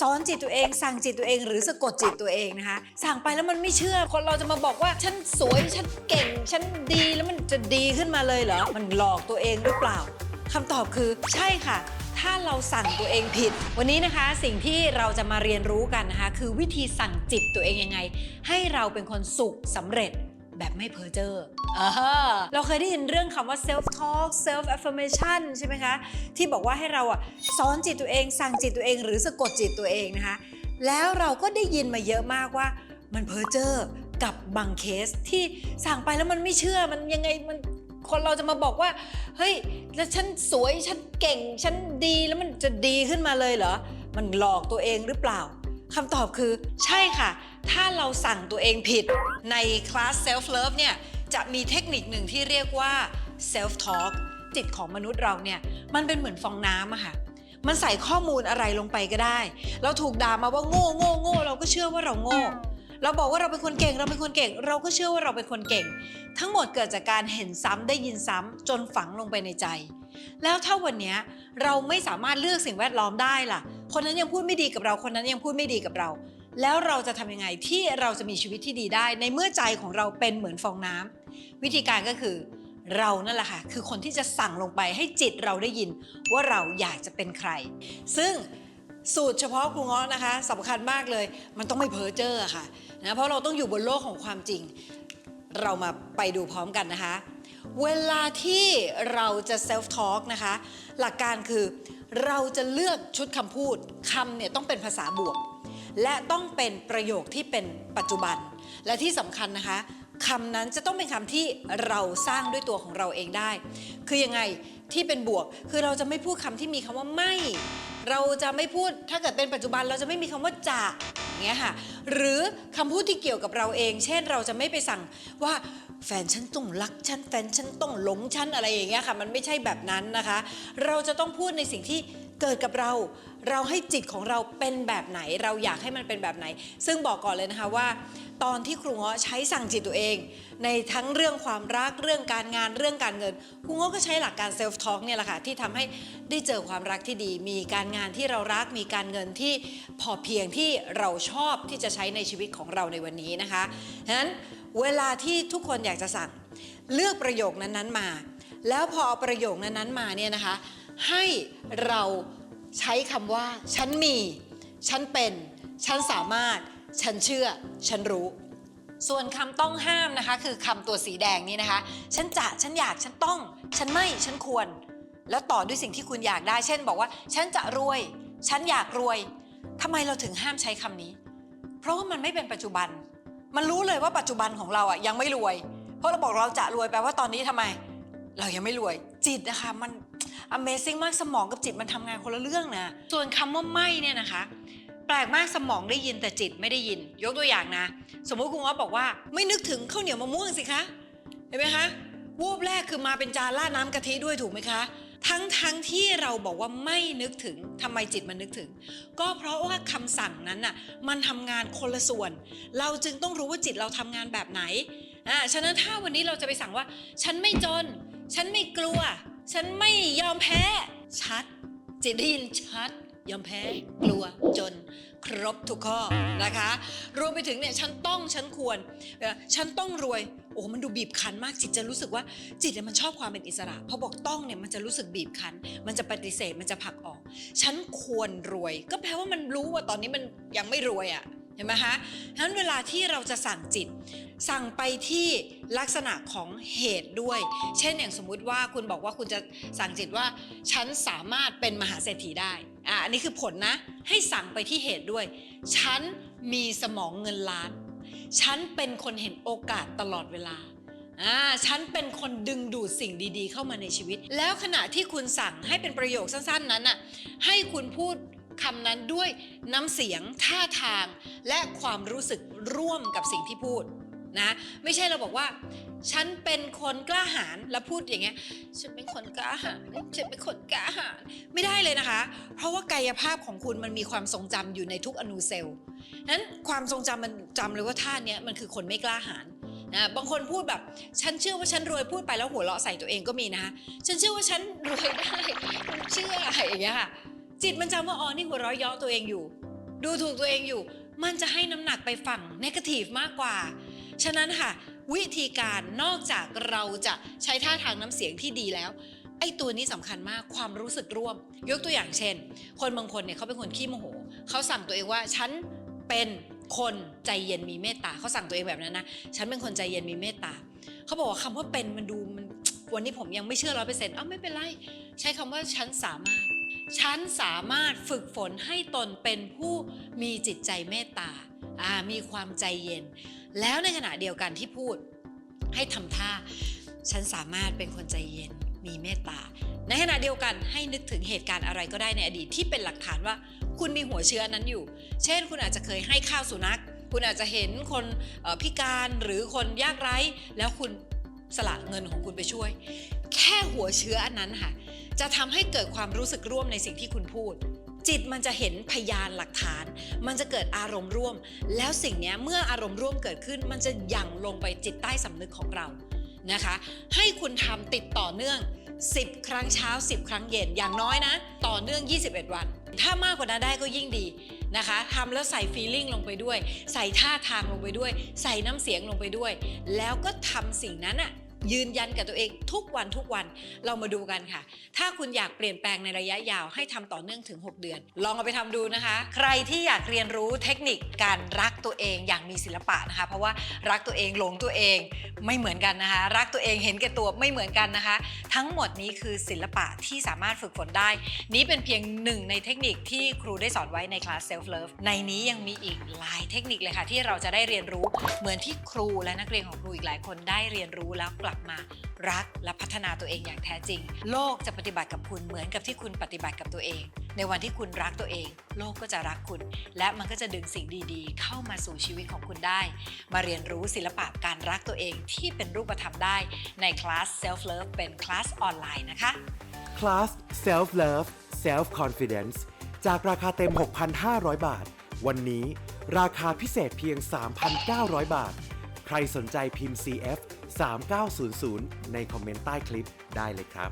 สอนจิตตัวเอง สั่งจิตตัวเอง หรือสะกดจิตตัวเองนะคะ สั่งไปแล้วมันไม่เชื่อ คนเราจะมาบอกว่าฉันสวยฉันเก่ง ฉันดีแล้วมันจะดีขึ้นมาเลยเหรอ มันหลอกตัวเองหรือเปล่าคำตอบคือใช่ค่ะ ถ้าเราสั่งตัวเองผิด วันนี้นะคะสิ่งที่เราจะมาเรียนรู้กันนะคะ คือวิธีสั่งจิตตัวเองยังไง ให้เราเป็นคนสุขสำเร็จ แบบไม่เพ้อเจ้ออเราเคยได้ยินเรื่องคำว่า self talk self affirmation ใช่ไหมคะ ที่บอกว่าให้เราอะสอนจิตตัวเอง สั่งจิตตัวเอง หรือสะกดจิตตัวเองนะคะ แล้วเราก็ได้ยินมาเยอะมากว่ามันเพ้อเจ้อกับบางเคสที่สั่งไปแล้วมันไม่เชื่อมันยังไงมันคนเราจะมาบอกว่าเฮ้ยแล้วฉันสวยฉันเก่ง ฉันดีแล้วมันจะดีขึ้นมาเลยเหรอ มันหลอกตัวเองหรือเปล่าคำตอบคือใช่ค่ะ ถ้าเราสั่งตัวเองผิดในคลาส self love เนี่ยจะมีเทคนิคหนึ่งที่เรียกว่า self talk จิตของมนุษย์เราเนี่ยมันเป็นเหมือนฟองน้ำอะค่ะมันใส่ข้อมูลอะไรลงไปก็ได้ เราถูกด่ามาว่าโง่โง่โง่เราก็เชื่อว่าเราโง่ เราบอกว่าเราเป็นคนเก่งเราเป็นคนเก่ง เราก็เชื่อว่าเราเป็นคนเก่ง ทั้งหมดเกิดจากการเห็นซ้ำได้ยินซ้ำจนฝังลงไปในใจ แล้วถ้าวันนี้เราไม่สามารถเลือกสิ่งแวดล้อมได้ล่ะ คนนั้นยังพูดไม่ดีกับเรา คนนั้นยังพูดไม่ดีกับเรา แล้วเราจะทำยังไงที่เราจะมีชีวิตที่ดีได้ ในเมื่อใจของเราเป็นเหมือนฟองน้ำวิธีการก็คือเรานั่นแหละค่ะคือคนที่จะสั่งลงไปให้จิตเราได้ยินว่าเราอยากจะเป็นใคร ซึ่งสูตรเฉพาะครูเงาะนะคะสำคัญมากเลย มันต้องไม่เพ้อเจ้อค่ะนะเพราะเราต้องอยู่บนโลกของความจริง เรามาไปดูพร้อมกันนะคะ เวลาที่เราจะ self talk นะคะ หลักการคือเราจะเลือกชุดคำพูดคำเนี่ยต้องเป็นภาษาบวก และต้องเป็นประโยคที่เป็นปัจจุบัน และที่สำคัญนะคะคำนั้นจะต้องเป็นคำที่เราสร้างด้วยตัวของเราเองได้ คือยังไงที่เป็นบวก คือเราจะไม่พูดคำที่มีคำว่าไม่ เราจะไม่พูดถ้าเกิดเป็นปัจจุบันเราจะไม่มีคำว่าจะอย่างเงี้ยค่ะ หรือคำพูดที่เกี่ยวกับเราเอง เช่นเราจะไม่ไปสั่งว่าแฟนฉันต้องรักฉันแฟนฉันต้องหลงฉันอะไรอย่างเงี้ยค่ะ มันไม่ใช่แบบนั้นนะคะ เราจะต้องพูดในสิ่งที่เกิดกับเรา เราให้จิตของเราเป็นแบบไหน เราอยากให้มันเป็นแบบไหน ซึ่งบอกก่อนเลยนะคะว่า ตอนที่ครูเงาะใช้สั่งจิตตัวเอง ในทั้งเรื่องความรักเรื่องการงานเรื่องการเงินครูเงาะก็ใช้หลักการเซลฟ์ทอ l k เนี่ยแหละค่ะที่ทำให้ได้เจอความรักที่ดี มีการงานที่เรารักมีการเงินที่พอเพียงที่เราชอบที่จะใช้ในชีวิตของเราในวันนี้นะคะฉะนั้นเวลาที่ทุกคนอยากจะสั่งเลือกประโยคนั้นๆมา แล้วพอเอาประโยคนั้นๆมาเนี่ยนะคะ ให้เรา ใช้คำว่า ฉันมี ฉันเป็น ฉันสามารถ ฉันเชื่อ ฉันรู้ ส่วนคำต้องห้ามนะคะ คือคำตัวสีแดงนี้นะคะ ฉันจะ ฉันอยาก ฉันต้อง ฉันไม่ ฉันควร แล้วต่อด้วยสิ่งที่คุณอยากได้ เช่น บอกว่า ฉันจะรวย ฉันอยากรวยทำไมเราถึงห้ามใช้คำนี้ เพราะว่ามันไม่เป็นปัจจุบัน มันรู้เลยว่าปัจจุบันของเราอะยังไม่รวย เพราะเราบอกเราจะรวยแปลว่าตอนนี้ทำไม เรายังไม่รวย จิตนะคะมัน Amazing มากสมองกับจิตมันทำงานคนละเรื่องนะ ส่วนคำว่าไม่เนี่ยนะคะ แปลกมากสมองได้ยินแต่จิตไม่ได้ยิน ยกตัวอย่างนะ สมมุติคุณง้อบอกว่า ไม่นึกถึงข้าวเหนียวมะม่วงสิคะ เห็นไหมคะ วูบแรกคือมาเป็นจานราดน้ำกะทิด้วยถูกไหมคะ ทั้งทั้งที่เราบอกว่าไม่นึกถึงทำไมจิตมันนึกถึง ก็เพราะว่าคำสั่งนั้นน่ะมันทำงานคนละส่วน เราจึงต้องรู้ว่าจิตเราทำงานแบบไหนอ่าฉะนั้นถ้าวันนี้เราจะไปสั่งว่า ฉันไม่จน ฉันไม่กลัว ฉันไม่ยอมแพ้ ชัดจิตได้ยินชัด ยอมแพ้ กลัวจนครบทุกข้อนะคะ รวมไปถึงเนี่ยฉันต้องฉันควร ฉันต้องรวย โอ้มันดูบีบคั้นมากจิตจะรู้สึกว่าจิตเนี่ยมันชอบความเป็นอิสระพอบอกต้องเนี่ยมันจะรู้สึกบีบคั้น มันจะปฏิเสธมันจะผลักออก ฉันควรรวย ก็แปลว่ามันรู้ว่าตอนนี้มันยังไม่รวยอะ่ะ เห็นไหมคะฉะนั้นเวลาที่เราจะสั่งจิต สั่งไปที่ลักษณะของเหตุด้วย เช่นอย่างสมมุติว่าคุณบอกว่าคุณจะสั่งจิตว่า ฉันสามารถเป็นมหาเศรษฐีได้อะอันนี้คือผลนะ ให้สั่งไปที่เหตุด้วย ฉันมีสมองเงินล้าน ฉันเป็นคนเห็นโอกาสตลอดเวลาอ่าฉันเป็นคนดึงดูดสิ่งดีๆ เข้ามาในชีวิต แล้วขณะที่คุณสั่งให้เป็นประโยคสั้น ๆ นั้นน่ะให้คุณพูด คำนั้นด้วยน้ำเสียงท่าทาง และความรู้สึกร่วมกับสิ่งที่พูดนะไม่ใช่เราบอกว่า ฉันเป็นคนกล้าหาญแล้วพูดอย่างเงี้ยฉันเป็นคนกล้าหาญฉันเป็นคนกล้าหาญไม่ได้เลยนะคะ เพราะว่ากายภาพของคุณมันมีความทรงจำอยู่ในทุกอนูเซลล์นั้นความทรงจำมันจำเลยว่าท่าเนี้ยมันคือคนไม่กล้าหาญนะบางคนพูดแบบ ฉันเชื่อว่าฉันรวยพูดไปแล้วหัวเราะใส่ตัวเองก็มีนะคะฉันเชื่อว่าฉันรวยได้ฉันเชื่ออะไรอย่างเงี้ยค่ะ จิตมันจำว่าอ๋อนี่หัวเราะเย้อตัวเองอยู่ ดูถูกตัวเองอยู่ มันจะให้น้ำหนักไปฝั่งนกาทีฟมากกว่า ฉะนั้นค่ะ วิธีการนอกจากเราจะใช้ท่าทางน้ำเสียงที่ดีแล้วไอ้ตัวนี้สำคัญมากความรู้สึกร่วม ยกตัวอย่างเช่น คนบางคนเนี่ยเขาเป็นคนขี้โมโหเขาสั่งตัวเองว่าฉันเป็นคนใจเย็นมีเมตตาเขาสั่งตัวเองแบบนั้นนะฉันเป็นคนใจเย็นมีเมตตาเขาบอกว่าคำว่าเป็นมันดูมันวันนี้ผมยังไม่เชื่อร้อยเปอร์เซ็นต์อ้าวไม่เป็นไร ใช้คำว่าฉันสามารถ ฉันสามารถฝึกฝนให้ตนเป็นผู้มีจิตใจเมตตาามีความใจเย็น แล้วในขณะเดียวกันที่พูดให้ทำท่า ฉันสามารถเป็นคนใจเย็น มีเมตตา ในขณะเดียวกันให้นึกถึงเหตุการณ์อะไรก็ได้ในอดีตที่เป็นหลักฐานว่า คุณมีหัวเชื้อนั้นอยู่ เช่น คุณอาจจะเคยให้ข้าวสุนัข คุณอาจจะเห็นคนพิการหรือคนยากไร้ แล้วคุณสละเงินของคุณไปช่วย ค่หัวเชื้ออันนั้นค่ะ จะทำให้เกิดความรู้สึกร่วมในสิ่งที่คุณพูด จิตมันจะเห็นพยานหลักฐาน มันจะเกิดอารมณ์ร่วม แล้วสิ่งนี้เมื่ออารมณ์ร่วมเกิดขึ้น มันจะยั่งลงไปจิตใต้สำนึกของเรานะคะ ให้คุณทำติดต่อเนื่อง 10 ครั้งเช้า 10 ครั้งเย็นอย่างน้อยนะ ต่อเนื่อง 21 วัน ถ้ามากกว่านั้นได้ก็ยิ่งดีนะคะทำแล้วใส่ฟีลิ่งลงไปด้วย ใส่ท่าทางลงไปด้วย ใส่น้ำเสียงลงไปด้วย แล้วก็ทำสิ่งนั้นอะ ยืนยันกับตัวเองทุกวันทุกวันเรามาดูกันค่ะ ถ้าคุณอยากเปลี่ยนแปลงในระยะยาวให้ทำต่อเนื่องถึง 6 เดือน ลองเอาไปทำดูนะคะ ใครที่อยากเรียนรู้เทคนิคการรักตัวเองอย่างมีศิลปะนะคะ เพราะว่ารักตัวเองหลงตัวเองไม่เหมือนกันนะคะ รักตัวเองเห็นแก่ตัวไม่เหมือนกันนะคะ ทั้งหมดนี้คือศิลปะที่สามารถฝึกฝนได้ นี้เป็นเพียงหนึ่งในเทคนิคที่ครูได้สอนไว้ในคลาส Self Love ในนี้ยังมีอีกหลายเทคนิคเลยค่ะ ที่เราจะได้เรียนรู้เหมือนที่ครูและนักเรียนของครูอีกหลายคนได้เรียนรู้แล้วกลับมารักและพัฒนาตัวเองอย่างแท้จริง โลกจะปฏิบัติกับคุณเหมือนกับที่คุณปฏิบัติกับตัวเอง ในวันที่คุณรักตัวเอง โลกก็จะรักคุณ และมันก็จะดึงสิ่งดีๆ เข้ามาสู่ชีวิตของคุณได้ มาเรียนรู้ศิลปะการรักตัวเองที่เป็นรูปธรรมได้ในคลาส Self Love เป็นคลาสออนไลน์นะคะคลาส Self Love Self Confidence จากราคาเต็ม 6,500 บาท วันนี้ราคาพิเศษเพียง 3,900 บาท ใครสนใจพิมพ์ CF 3900 ในคอมเมนต์ใต้คลิปได้เลยครับ